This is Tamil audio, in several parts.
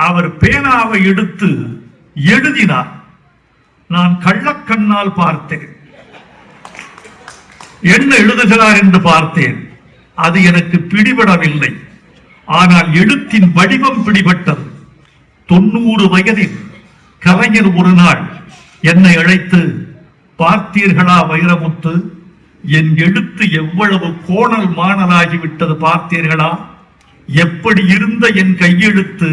அவர் பேனாவை எடுத்து எழுதினார். நான் கள்ளக்கண்ணால் பார்த்தேன். என்ன எழுதுகிறார் என்று பார்த்தேன். அது எனக்கு பிடிபடவில்லை. ஆனால் எழுத்தின் வடிவம் பிடிபட்டது. தொண்ணூறு வயதில் கலைஞர் ஒரு நாள் என்னை அழைத்து பார்த்தீர்களா வைரமுத்து? என் எழுத்து எவ்வளவு கோணல் மாணலாகிவிட்டது பார்த்தீர்களா? எப்படி இருந்த என் கையெழுத்து?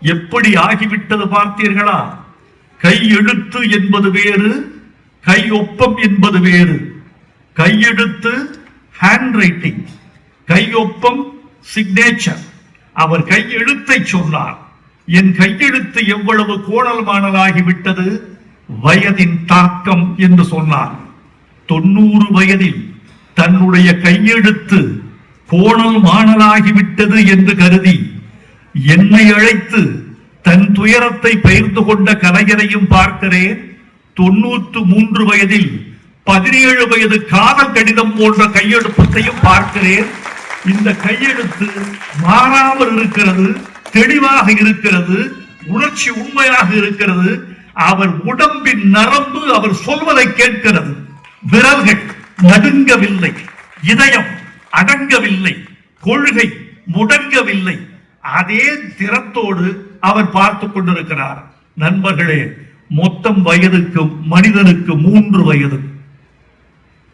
எப்படி ஆகிவிட்டது பார்த்தீர்களா? கையெழுத்து என்பது வேறு கையொப்பம் என்பது வேறு. கையெழுத்து ஹேண்ட் ரைட்டிங் கையொப்பம் சிக்னேச்சர் அவர் கையெழுத்தை சொன்னார். என் கையெழுத்து எவ்வளவு கோணல் மாணலாகிவிட்டது வயதின் தாக்கம் என்று சொன்னார். தொண்ணூறு வயதில் தன்னுடைய கையெழுத்து கோணல் மாணலாகிவிட்டது என்று கருதி என்னை அழைத்து தன் துயரத்தை பகிர்ந்து கொண்ட கலைஞரையும் பார்க்கிறேன். தொண்ணூற்று மூன்று வயதில் பதினேழு வயது காதல் கடிதம் போன்ற கையெழுத்தையும் பார்க்கிறேன். இந்த கையெழுத்து மாறாமல் இருக்கிறது தெளிவாக இருக்கிறது உணர்ச்சி உண்மையாக இருக்கிறது. அவர் உடம்பின் நரம்பு அவர் சொல்வதை கேட்கிறது. விரல்கள் நடுங்கவில்லை இதயம் அடங்கவில்லை கொள்கை முடங்கவில்லை. அதே திறத்தோடு அவர் பார்த்து கொண்டிருக்கிறார். நண்பர்களே மொத்தம் வயதுக்கு மனிதனுக்கு மூன்று வயது.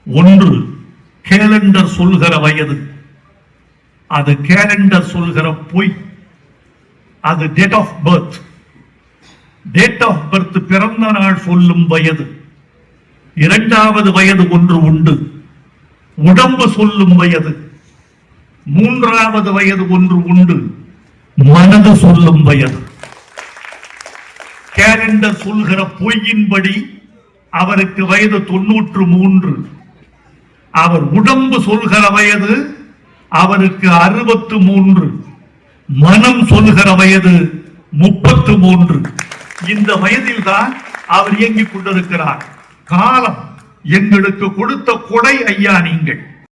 ஒன்று கேலண்டர் சொல்கிற வயது. அது கேலண்டர் சொல்கிற பொய். அது date of birth date of birth பிறந்த நாள் சொல்லும் வயது. இரண்டாவது வயது ஒன்று உண்டு. உடம்பு சொல்லும் வயது. மூன்றாவது வயது ஒன்று உண்டு. மனது சொல்லும் வயது கேலண்டர் சொல்கிற பொய்யின்படி அவருக்கு வயது தொன்னூற்று மூன்று. அவர் உடம்பு சொல்கிற வயது அவருக்கு அறுபத்து மூன்று. மனம் சொல்கிற வயது முப்பத்து மூன்று. இந்த வயதில் தான் அவர் இயங்கிக் கொண்டிருக்கிறார். காலம் எங்களுக்கு கொடுத்த கொடை ஐயா நீங்கள்.